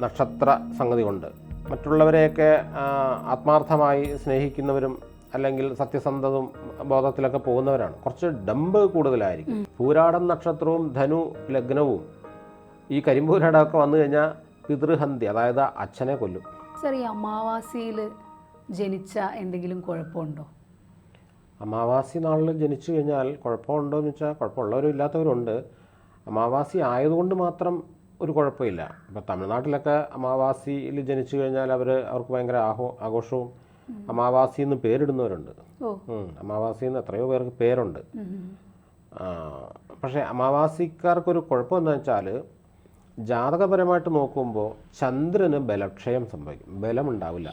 നക്ഷത്ര സംഗതി കൊണ്ട് മറ്റുള്ളവരെയൊക്കെ ആത്മാർത്ഥമായി സ്നേഹിക്കുന്നവരും അല്ലെങ്കിൽ സത്യസന്ധതും ബോധത്തിലൊക്കെ പോകുന്നവരാണ്. കുറച്ച് ഡമ്പ് കൂടുതലായിരിക്കും. പൂരാടം നക്ഷത്രവും ധനു ലഗ്നവും. ഈ കരിമ്പൂരാടമൊക്കെ വന്നു കഴിഞ്ഞാൽ പിതൃഹന്തി അതായത് അച്ഛനെ കൊല്ലും. സർ ഈ അമാവാസിയിൽ ജനിച്ച എന്തെങ്കിലും കുഴപ്പമുണ്ടോ? അമാവാസി നാളിൽ ജനിച്ചു കഴിഞ്ഞാൽ കുഴപ്പമുണ്ടോ എന്ന് വെച്ചാൽ കുഴപ്പമുള്ളവരും ഇല്ലാത്തവരുണ്ട്. അമാവാസി ആയതുകൊണ്ട് മാത്രം ഒരു കുഴപ്പമില്ല. ഇപ്പോൾ തമിഴ്നാട്ടിലൊക്കെ അമാവാസിയിൽ ജനിച്ചു കഴിഞ്ഞാൽ അവർ അവർക്ക് ഭയങ്കര ആഹോ ആഘോഷവും അമാവാസി എന്ന് പേരിടുന്നവരുണ്ട്. അമാവാസി എന്ന് എത്രയോ പേർക്ക് പേരുണ്ട്. പക്ഷേ അമാവാസിക്കാർക്കൊരു കുഴപ്പം എന്താ വെച്ചാൽ ജാതകപരമായിട്ട് നോക്കുമ്പോൾ ചന്ദ്രന് ബലക്ഷയം സംഭവിക്കും. ബലമുണ്ടാവില്ല.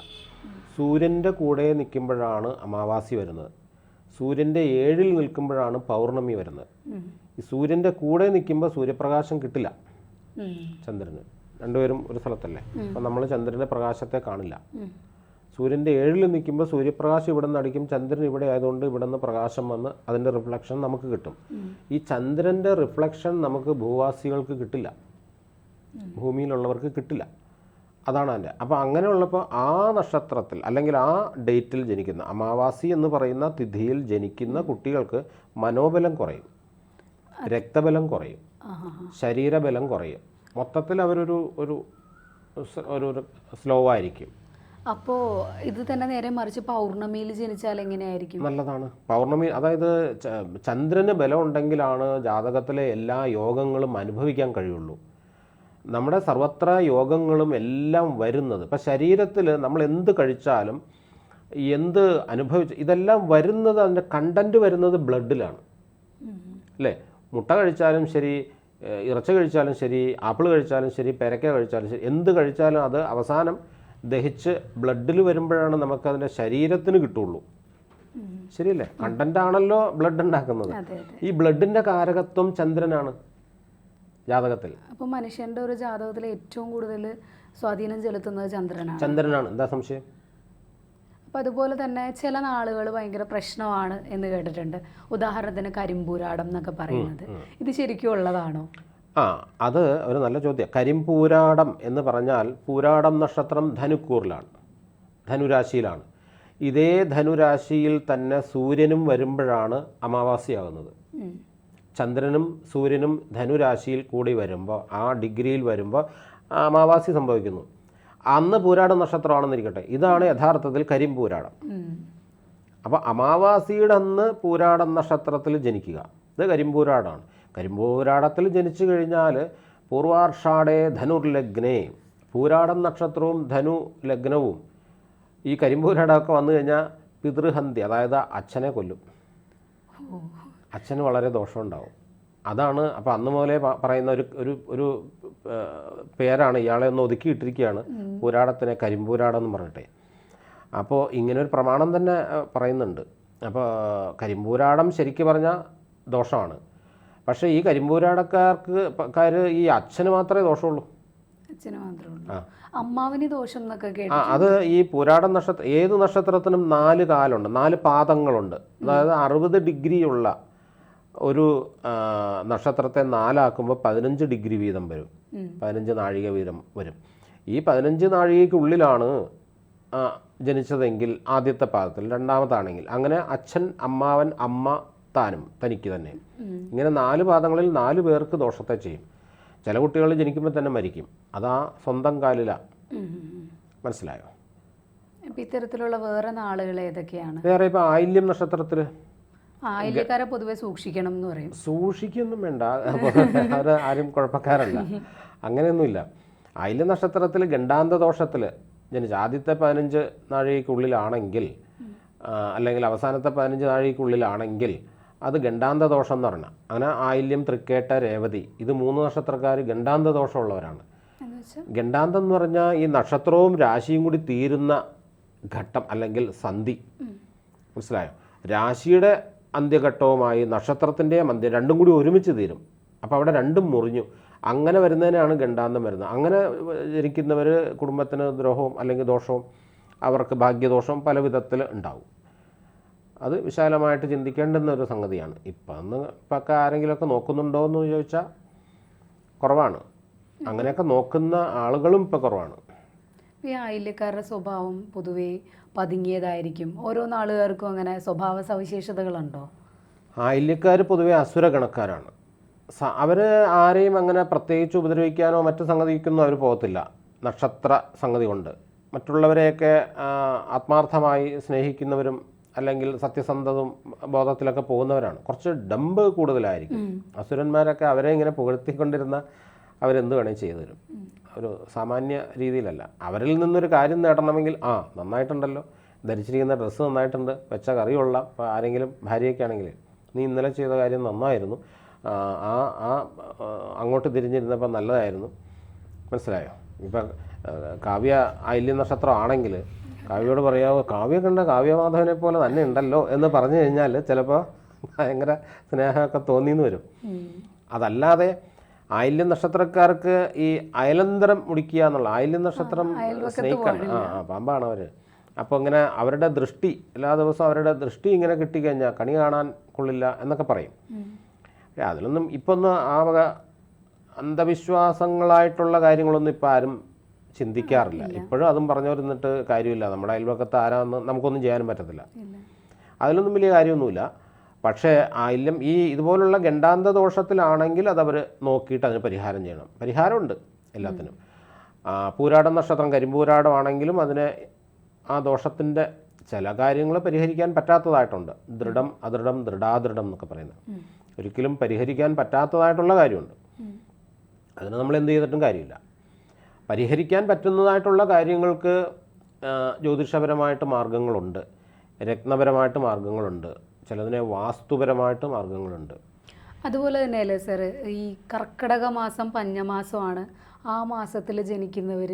സൂര്യന്റെ കൂടെ നിൽക്കുമ്പോഴാണ് അമാവാസി വരുന്നത്. സൂര്യന്റെ ഏഴിൽ നിൽക്കുമ്പോഴാണ് പൗർണമി വരുന്നത്. ഈ സൂര്യന്റെ കൂടെ നിൽക്കുമ്പോൾ സൂര്യപ്രകാശം കിട്ടില്ല. ചന്ദ്രന്. രണ്ടുപേരും ഒരു സ്ഥലത്തല്ലേ? അപ്പം നമ്മൾ ചന്ദ്രന്റെ പ്രകാശത്തെ കാണില്ല. സൂര്യന്റെ സൂര്യന്റെ ഏഴിൽ നിൽക്കുമ്പോൾ സൂര്യപ്രകാശം ഇവിടെ നിന്ന് അടിക്കും ചന്ദ്രൻ ഇവിടെ ആയതുകൊണ്ട് ഇവിടെ നിന്ന് പ്രകാശം വന്ന് അതിന്റെ റിഫ്ലക്ഷൻ നമുക്ക് കിട്ടും. ഈ ചന്ദ്രന്റെ റിഫ്ലക്ഷൻ നമുക്ക് ഭൂവാസികൾക്ക് കിട്ടില്ല. ഭൂമിയിലുള്ളവർക്ക് കിട്ടില്ല. അതാണ് അതിന്റെ അപ്പോൾ അങ്ങനെയുള്ളപ്പോൾ ആ നക്ഷത്രത്തിൽ അല്ലെങ്കിൽ ആ ഡേറ്റിൽ ജനിക്കുന്ന അമാവാസി എന്ന് പറയുന്ന തിഥിയിൽ ജനിക്കുന്ന കുട്ടികൾക്ക് മനോബലം കുറയും. രക്തബലം കുറയും. ശരീരബലം കുറയും. മൊത്തത്തിൽ അവരൊരു ഒരു ഒരു സ്ലോ ആയിരിക്കും അപ്പോൾ ഇത് തന്നെ നേരെ മറിച്ച് പൗർണമിയിൽ ജനിച്ചാൽ എങ്ങനെയായിരിക്കും? നല്ലതാണ്. പൗർണമി അതായത് ചന്ദ്രന് ബലം ഉണ്ടെങ്കിലാണ് ജാതകത്തിലെ എല്ലാ യോഗങ്ങളും അനുഭവിക്കാൻ കഴിയുള്ളൂ. നമ്മുടെ സർവത്ര യോഗങ്ങളും എല്ലാം വരുന്നത്. ഇപ്പം ശരീരത്തിൽ നമ്മൾ എന്ത് കഴിച്ചാലും എന്ത് അനുഭവിച്ച് ഇതെല്ലാം വരുന്നത് അതിന്റെ കണ്ടന്റ് വരുന്നത് ബ്ലഡിലാണ്. അല്ലേ? മുട്ട കഴിച്ചാലും ശരി ഇറച്ചി കഴിച്ചാലും ശരി ആപ്പിൾ കഴിച്ചാലും ശരി പെരക്ക കഴിച്ചാലും ശരി എന്ത് കഴിച്ചാലും അത് അവസാനം ദഹിച്ച് ബ്ലഡിൽ വരുമ്പോഴാണ് നമുക്കതിന്റെ ശരീരത്തിന് കിട്ടുള്ളൂ. ശരിയല്ലേ? കണ്ടന്റ് ആണല്ലോ ബ്ലഡ് ഉണ്ടാക്കുന്നത്. ഈ ബ്ലഡിന്റെ കാരകത്വം ചന്ദ്രനാണ് ജാതകത്തിൽ. അപ്പോൾ മനുഷ്യന്റെ ഒരു ജാതകത്തിൽ ഏറ്റവും കൂടുതൽ സ്വാധീനം ചെലുത്തുന്നത് ചന്ദ്രനാണ്. ചന്ദ്രനാണ്. എന്താ സംശയം? അപ്പം അതുപോലെ തന്നെ ചില നാളുകൾ ഭയങ്കര പ്രശ്നമാണ് എന്ന് കേട്ടിട്ടുണ്ട്. ഉദാഹരണത്തിന് കരിമ്പൂരാടം എന്നൊക്കെ പറയുന്നത്. ഇത് ശരിക്കും ഉള്ളതാണോ? ആ അത് ഒരു നല്ല ചോദ്യം. കരിമ്പൂരാടം എന്ന് പറഞ്ഞാൽ പൂരാടം നക്ഷത്രം ധനുക്കൂറിലാണ്. ധനുരാശിയിലാണ്. ഇതേ ധനുരാശിയിൽ തന്നെ സൂര്യനും വരുമ്പോഴാണ് അമാവാസിയാകുന്നത്. ചന്ദ്രനും സൂര്യനും ധനുരാശിയിൽ കൂടി വരുമ്പോൾ ആ ഡിഗ്രിയിൽ വരുമ്പോൾ അമാവാസി സംഭവിക്കുന്നു. അന്ന് പൂരാടം നക്ഷത്രമാണെന്നിരിക്കട്ടെ. ഇതാണ് യഥാർത്ഥത്തിൽ കരിമ്പൂരാടം. അപ്പോൾ അമാവാസിയുടെ അന്ന് പൂരാടം നക്ഷത്രത്തിൽ ജനിക്കുക. ഇത് കരിമ്പൂരാടാണ് കരിമ്പൂരാടത്തിൽ ജനിച്ചു കഴിഞ്ഞാൽ പൂർവാർഷാടേ ധനുർലഗ്നേ. പൂരാടം നക്ഷത്രവും ധനു ലഗ്നവും ഈ കരിമ്പൂരാടമൊക്കെ വന്നു കഴിഞ്ഞാൽ പിതൃഹന്തി അതായത് അച്ഛനെ കൊല്ലും. അച്ഛന് വളരെ ദോഷമുണ്ടാവും. അതാണ് അപ്പോൾ അന്ന് മുതലേ പറയുന്ന ഒരു ഒരു ഒരു പേരാണ് ഇയാളെ ഒന്ന് ഒതുക്കിയിട്ടിരിക്കുകയാണ് പൂരാടത്തിനെ കരിമ്പൂരാടം എന്ന് പറഞ്ഞിട്ടേ. അപ്പോൾ ഇങ്ങനെ ഒരു പ്രമാണം തന്നെ പറയുന്നുണ്ട്. അപ്പോൾ കരിമ്പൂരാടം ശരിക്കും പറഞ്ഞാൽ ദോഷമാണ്. പക്ഷേ ഈ കരിമ്പൂരാടക്കാർക്ക് കാർ ഈ അച്ഛന് മാത്രമേ ദോഷമുള്ളൂ. അമ്മാവിന് ദോഷം എന്നൊക്കെ അത് ഈ പുരാട നക്ഷത്ര ഏത് നക്ഷത്രത്തിനും നാല് കാലുണ്ട് നാല് പാദങ്ങളുണ്ട്. അതായത് അറുപത് ഡിഗ്രിയുള്ള ഒരു നക്ഷത്രത്തെ നാലാക്കുമ്പോൾ പതിനഞ്ച് ഡിഗ്രി വീതം വരും. പതിനഞ്ച് നാഴിക വീതം വരും. ഈ പതിനഞ്ച് നാഴികയ്ക്കുള്ളിലാണ് ജനിച്ചതെങ്കിൽ ആദ്യത്തെ പാദത്തിൽ രണ്ടാമതാണെങ്കിൽ അങ്ങനെ അച്ഛൻ അമ്മാവൻ അമ്മ താനും തനിക്ക് തന്നെ. ഇങ്ങനെ നാല് പാദങ്ങളിൽ നാല് പേർക്ക് ദോഷത്തെ ചെയ്യും. ചില കുട്ടികൾ ജനിക്കുമ്പോൾ തന്നെ മരിക്കും. അതാ സ്വന്തം കാലിലാണ്. മനസ്സിലായോ? ഇത്തരത്തിലുള്ള വേറെ നാളുകൾ ഏതൊക്കെയാണ്? വേറെ ഇപ്പോൾ ആയില്യം നക്ഷത്രത്തിൽ ആയില്യക്കാരെ പൊതുവെ സൂക്ഷിക്കണം എന്ന് പറയും. സൂക്ഷിക്കൊന്നും വേണ്ട. അത് ആരും കുഴപ്പക്കാരല്ല. അങ്ങനെയൊന്നുമില്ല. അയില നക്ഷത്രത്തിൽ ഗണ്ടാന്ത ദോഷത്തിൽ ജനിച്ച ആദ്യത്തെ പതിനഞ്ച് നാഴികക്കുള്ളിലാണെങ്കിൽ അല്ലെങ്കിൽ അവസാനത്തെ പതിനഞ്ച് നാഴികക്കുള്ളിലാണെങ്കിൽ അത് ഗണ്ടാന്ത ദോഷം എന്ന് പറഞ്ഞാൽ അങ്ങനെ ആയില്യം തൃക്കേട്ട രേവതി ഇത് മൂന്ന് നക്ഷത്രക്കാർ ഗണ്ടാന്ത ദോഷമുള്ളവരാണ്. ഗണ്ടാന്തം എന്ന് പറഞ്ഞാൽ ഈ നക്ഷത്രവും രാശിയും കൂടി തീരുന്ന ഘട്ടം അല്ലെങ്കിൽ സന്ധി. മനസ്സിലായോ? രാശിയുടെ അന്ത്യഘട്ടവുമായി നക്ഷത്രത്തിന്റെയും അന്ത്യം രണ്ടും കൂടി ഒരുമിച്ച് തീരും. അപ്പോൾ അവിടെ രണ്ടും മുറിഞ്ഞു. അങ്ങനെ വരുന്നതിനാണ് ഗണ്ടാന്തം വരുന്നത്. അങ്ങനെ ജനിക്കുന്നവർ കുടുംബത്തിന് ദ്രോഹവും അല്ലെങ്കിൽ ദോഷവും അവർക്ക് ഭാഗ്യദോഷവും പല വിധത്തിൽ ഉണ്ടാവും. അത് വിശാലമായിട്ട് ചിന്തിക്കേണ്ടുന്ന ഒരു സംഗതിയാണ്. ഇപ്പം അന്ന് ഇപ്പൊക്കെ ആരെങ്കിലുമൊക്കെ നോക്കുന്നുണ്ടോ എന്ന് ചോദിച്ചാൽ കുറവാണ്. അങ്ങനെയൊക്കെ നോക്കുന്ന ആളുകളും ഇപ്പോൾ കുറവാണ്. ഈ ആയില്യക്കാരുടെ സ്വഭാവം പൊതുവേ പതുങ്ങിയതായിരിക്കും. ഓരോ നാളുകാർക്കും അങ്ങനെ സ്വഭാവ സവിശേഷതകളുണ്ടോ? ആയില്യക്കാർ പൊതുവെ അസുര കണക്കാരാണ് സ- അവർ ആരെയും അങ്ങനെ പ്രത്യേകിച്ച് ഉപദ്രവിക്കാനോ മറ്റു സംഗതിക്കൊന്നും അവർ പോകത്തില്ല. നക്ഷത്ര സംഗതി കൊണ്ട്. മറ്റുള്ളവരെയൊക്കെ ആത്മാർത്ഥമായി സ്നേഹിക്കുന്നവരും അല്ലെങ്കിൽ സത്യസന്ധതും ബോധത്തിലൊക്കെ പോകുന്നവരാണ്. കുറച്ച് ഡമ്പ് കൂടുതലായിരിക്കും. അസുരന്മാരൊക്കെ അവരെ ഇങ്ങനെ പുകഴ്ത്തിക്കൊണ്ടിരുന്ന അവരെന്ത് വേണേൽ ചെയ്തു തരും. ഒരു സാമാന്യ രീതിയിലല്ല. അവരിൽ നിന്നൊരു കാര്യം നേടണമെങ്കിൽ ആ നന്നായിട്ടുണ്ടല്ലോ. ധരിച്ചിരിക്കുന്ന ഡ്രസ്സ് നന്നായിട്ടുണ്ട്. വെച്ച കറിയുള്ള ഇപ്പോൾ ആരെങ്കിലും ഭാര്യയൊക്കെ ആണെങ്കിൽ നീ ഇന്നലെ ചെയ്ത കാര്യം നന്നായിരുന്നു. ആ ആ അങ്ങോട്ട് തിരിഞ്ഞിരുന്നപ്പോൾ നല്ലതായിരുന്നു. മനസ്സിലായോ? ഇപ്പം കാവ്യ ഐല്യ നക്ഷത്രം ആണെങ്കിൽ കാവ്യയോട് പറയാമോ കാവ്യ കണ്ട കാവ്യമാധവനെ പോലെ തന്നെ ഉണ്ടല്ലോ എന്ന് പറഞ്ഞു കഴിഞ്ഞാൽ ചിലപ്പോൾ ഭയങ്കര സ്നേഹമൊക്കെ തോന്നിയെന്ന് വരും. അതല്ലാതെ ആയില്യം നക്ഷത്രക്കാർക്ക് ഈ അയലന്തരം മുടിക്കുക എന്നുള്ള ആയില്യം നക്ഷത്രം സ്നേഹിക്കാണ് ആ ആ പാമ്പാണ് അവർ അപ്പോൾ ഇങ്ങനെ അവരുടെ ദൃഷ്ടി എല്ലാ ദിവസവും അവരുടെ ദൃഷ്ടി ഇങ്ങനെ കിട്ടിക്കഴിഞ്ഞാൽ കണി കാണാൻ കൊള്ളില്ല എന്നൊക്കെ പറയും. പക്ഷേ അതിലൊന്നും ഇപ്പം ഒന്നും ആ വക അന്ധവിശ്വാസങ്ങളായിട്ടുള്ള കാര്യങ്ങളൊന്നും ഇപ്പം ആരും ചിന്തിക്കാറില്ല. ഇപ്പോഴും അതും പറഞ്ഞവരുന്നിട്ട് കാര്യമില്ല. നമ്മുടെ അയൽവക്കത്ത് ആരാന്ന് നമുക്കൊന്നും ചെയ്യാനും പറ്റത്തില്ല. അതിലൊന്നും വലിയ കാര്യമൊന്നുമില്ല. പക്ഷേ ആയില്യം ഈ ഇതുപോലുള്ള ഗണ്ടാന്ത ദോഷത്തിലാണെങ്കിൽ അതവർ നോക്കിയിട്ട് അതിന് പരിഹാരം ചെയ്യണം. പരിഹാരമുണ്ട് എല്ലാത്തിനും. പൂരാടം നക്ഷത്രം കരിമ്പൂരാടമാണെങ്കിലും അതിനെ ആ ദോഷത്തിന്റെ ചില കാര്യങ്ങൾ പരിഹരിക്കാൻ പറ്റാത്തതായിട്ടുണ്ട്. ദൃഢം അദൃഢം ദൃഢാദൃഢം എന്നൊക്കെ പറയുന്നത്. ഒരിക്കലും പരിഹരിക്കാൻ പറ്റാത്തതായിട്ടുള്ള കാര്യമുണ്ട്. അതിന് നമ്മൾ എന്ത് ചെയ്തിട്ടും കാര്യമില്ല. പരിഹരിക്കാൻ പറ്റുന്നതായിട്ടുള്ള കാര്യങ്ങൾക്ക് ജ്യോതിഷപരമായിട്ട് മാർഗങ്ങളുണ്ട്. രത്നപരമായിട്ട് മാർഗങ്ങളുണ്ട്. ചിലതിനെ വാസ്തുപരമായിട്ട് മാർഗങ്ങളുണ്ട് അതുപോലെ തന്നെ അല്ലേ സർ ഈ കർക്കിടക മാസം പഞ്ഞമാസമാണ്. ആ മാസത്തിൽ ജനിക്കുന്നവർ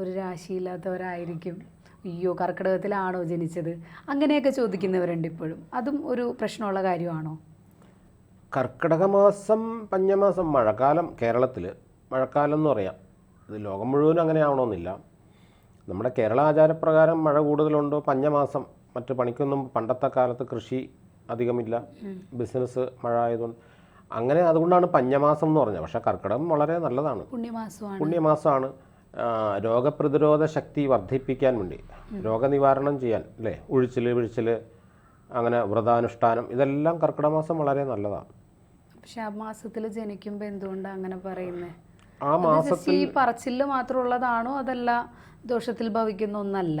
ഒരു രാശിയില്ലാത്തവരായിരിക്കും. അയ്യോ കർക്കിടകത്തിലാണോ ജനിച്ചത്? അങ്ങനെയൊക്കെ ചോദിക്കുന്നവരുണ്ട് ഇപ്പോഴും. അതും ഒരു പ്രശ്നമുള്ള കാര്യമാണോ? കർക്കിടക മാസം പഞ്ഞമാസം മഴക്കാലം കേരളത്തിൽ മഴക്കാലം എന്ന് പറയാം. ഇത് ലോകം മുഴുവനും അങ്ങനെ ആവണമെന്നില്ല. നമ്മുടെ കേരള ആചാരപ്രകാരം മഴ കൂടുതലുണ്ടോ? പഞ്ഞമാസം മറ്റ് പണിക്കൊന്നും പണ്ടത്തെ കാലത്ത് കൃഷി അധികമില്ല. ബിസിനസ് മഴ ആയതുകൊണ്ട് അങ്ങനെ അതുകൊണ്ടാണ് പഞ്ഞമാസം എന്ന് പറഞ്ഞത്. പക്ഷേ കർക്കിടകം വളരെ നല്ലതാണ്. പുണ്യമാസമാണ്. പുണ്യമാസമാണ്. രോഗപ്രതിരോധ ശക്തി വർദ്ധിപ്പിക്കാൻ വേണ്ടി. രോഗനിവാരണം ചെയ്യാൻ അല്ലേ? ഉഴിച്ചിൽ വിഴിച്ചിൽ അങ്ങനെ വ്രതാനുഷ്ഠാനം ഇതെല്ലാം കർക്കിടക മാസം വളരെ നല്ലതാണ്. പക്ഷെ ആ മാസത്തിൽ ജനിക്കുമ്പോൾ എന്തുകൊണ്ടാണ് അങ്ങനെ പറയുന്നത് ആ മാസത്തിൽ ഈ പറച്ചിൽ മാത്രമുള്ളതാണോ അതല്ല ദോഷത്തിൽ ഭവിക്കുന്ന ഒന്നല്ല?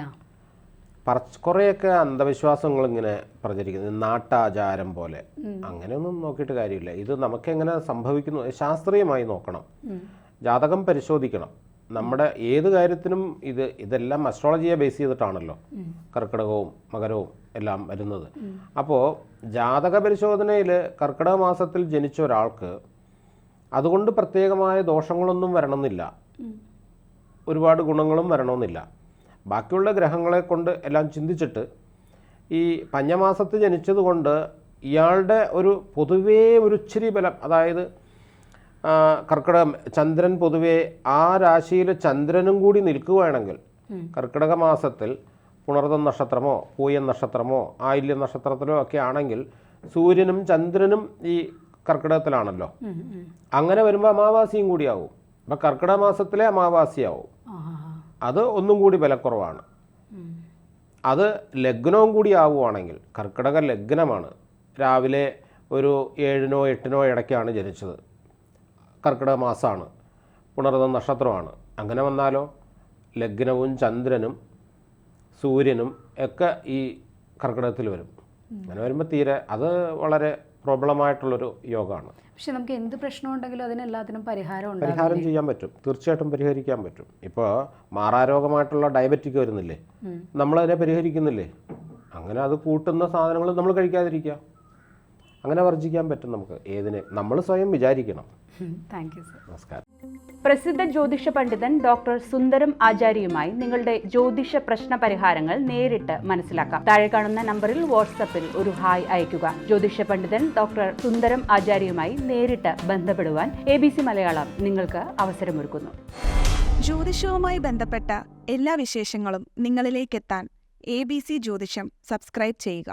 പറച്ച് കുറേയൊക്കെ അന്ധവിശ്വാസങ്ങൾ ഇങ്ങനെ പ്രചരിക്കുന്നത് നാട്ടാചാരം പോലെ. അങ്ങനെയൊന്നും നോക്കിയിട്ട് കാര്യമില്ല. ഇത് നമുക്കെങ്ങനെ സംഭവിക്കുന്നു? ശാസ്ത്രീയമായി നോക്കണം. ജാതകം പരിശോധിക്കണം. നമ്മുടെ ഏത് കാര്യത്തിനും ഇത് ഇതെല്ലാം അസ്ട്രോളജിയെ ബേസ് ചെയ്തിട്ടാണല്ലോ. കർക്കിടകവും മകരവും എല്ലാം വരുന്നത്. അപ്പോൾ ജാതക പരിശോധനയിൽ കർക്കിടക മാസത്തിൽ ജനിച്ച ഒരാൾക്ക് അതുകൊണ്ട് പ്രത്യേകമായ ദോഷങ്ങളൊന്നും വരണമെന്നില്ല. ഒരുപാട് ഗുണങ്ങളും വരണമെന്നില്ല. ബാക്കിയുള്ള ഗ്രഹങ്ങളെ കൊണ്ട് എല്ലാം ചിന്തിച്ചിട്ട് ഈ പഞ്ഞമാസത്ത് ജനിച്ചതുകൊണ്ട് ഇയാളുടെ ഒരു പൊതുവേ ഒരു ഇച്ചിരി ബലം അതായത് കർക്കിടകം ചന്ദ്രൻ പൊതുവേ ആ രാശിയിൽ ചന്ദ്രനും കൂടി നിൽക്കുകയാണെങ്കിൽ കർക്കിടക മാസത്തിൽ പുണർതം നക്ഷത്രമോ പൂയൻ നക്ഷത്രമോ ആയില്യ നക്ഷത്രത്തിലോ ഒക്കെ ആണെങ്കിൽ സൂര്യനും ചന്ദ്രനും ഈ കർക്കിടകത്തിലാണല്ലോ. അങ്ങനെ വരുമ്പോൾ അമാവാസിയും കൂടിയാവും അപ്പം കർക്കിടക മാസത്തിലെ അമാവാസിയാവും. അത് ഒന്നും കൂടി വിലക്കുറവാണ്. അത് ലഗ്നവും കൂടി ആവുകയാണെങ്കിൽ കർക്കിടക ലഗ്നമാണ്. രാവിലെ ഒരു ഏഴിനോ എട്ടിനോ ഇടയ്ക്കാണ് ജനിച്ചത്. കർക്കിടക മാസമാണ് പുണർന്ന നക്ഷത്രമാണ്. അങ്ങനെ വന്നാലോ? ലഗ്നവും ചന്ദ്രനും സൂര്യനും ഒക്കെ ഈ കർക്കിടകത്തിൽ വരും. അങ്ങനെ വരുമ്പോൾ തീരെ അത് വളരെ പ്രോബ്ലമായിട്ടുള്ളൊരു യോഗമാണ് പക്ഷെ നമുക്ക് എന്ത് പ്രശ്നമുണ്ടെങ്കിലും അതിനെല്ലാത്തിനും പരിഹാരം പരിഹാരം ചെയ്യാൻ പറ്റും. തീർച്ചയായിട്ടും പരിഹരിക്കാൻ പറ്റും. ഇപ്പോൾ മാറാരോഗമായിട്ടുള്ള ഡയബറ്റിക് വരുന്നില്ലേ? നമ്മളതിനെ പരിഹരിക്കുന്നില്ലേ? അങ്ങനെ അത് കൂട്ടുന്ന സാധനങ്ങൾ നമ്മൾ കഴിക്കാതിരിക്കുക. അങ്ങനെ വർജിക്കാൻ പറ്റും നമുക്ക്. ഏതിനെ? നമ്മൾ സ്വയം വിചാരിക്കണം. താങ്ക് യു സർ നമസ്കാരം. പ്രസിദ്ധ ജ്യോതിഷ പണ്ഡിതൻ ഡോക്ടർ സുന്ദരം ആചാര്യയുമായി നിങ്ങളുടെ ജ്യോതിഷ പ്രശ്ന പരിഹാരങ്ങൾ നേരിട്ട് മനസ്സിലാക്കാം. താഴെ കാണുന്ന നമ്പറിൽ വാട്സപ്പിൽ ഒരു ഹായ് അയയ്ക്കുക. ജ്യോതിഷ പണ്ഡിതൻ ഡോക്ടർ സുന്ദരം ആചാര്യയുമായി നേരിട്ട് ബന്ധപ്പെടുവാൻ എ ബി സി മലയാളം നിങ്ങൾക്ക് അവസരമൊരുക്കുന്നു. ജ്യോതിഷവുമായി ബന്ധപ്പെട്ട എല്ലാ വിശേഷങ്ങളും നിങ്ങളിലേക്കെത്താൻ എ ബി സി ജ്യോതിഷം സബ്സ്ക്രൈബ് ചെയ്യുക.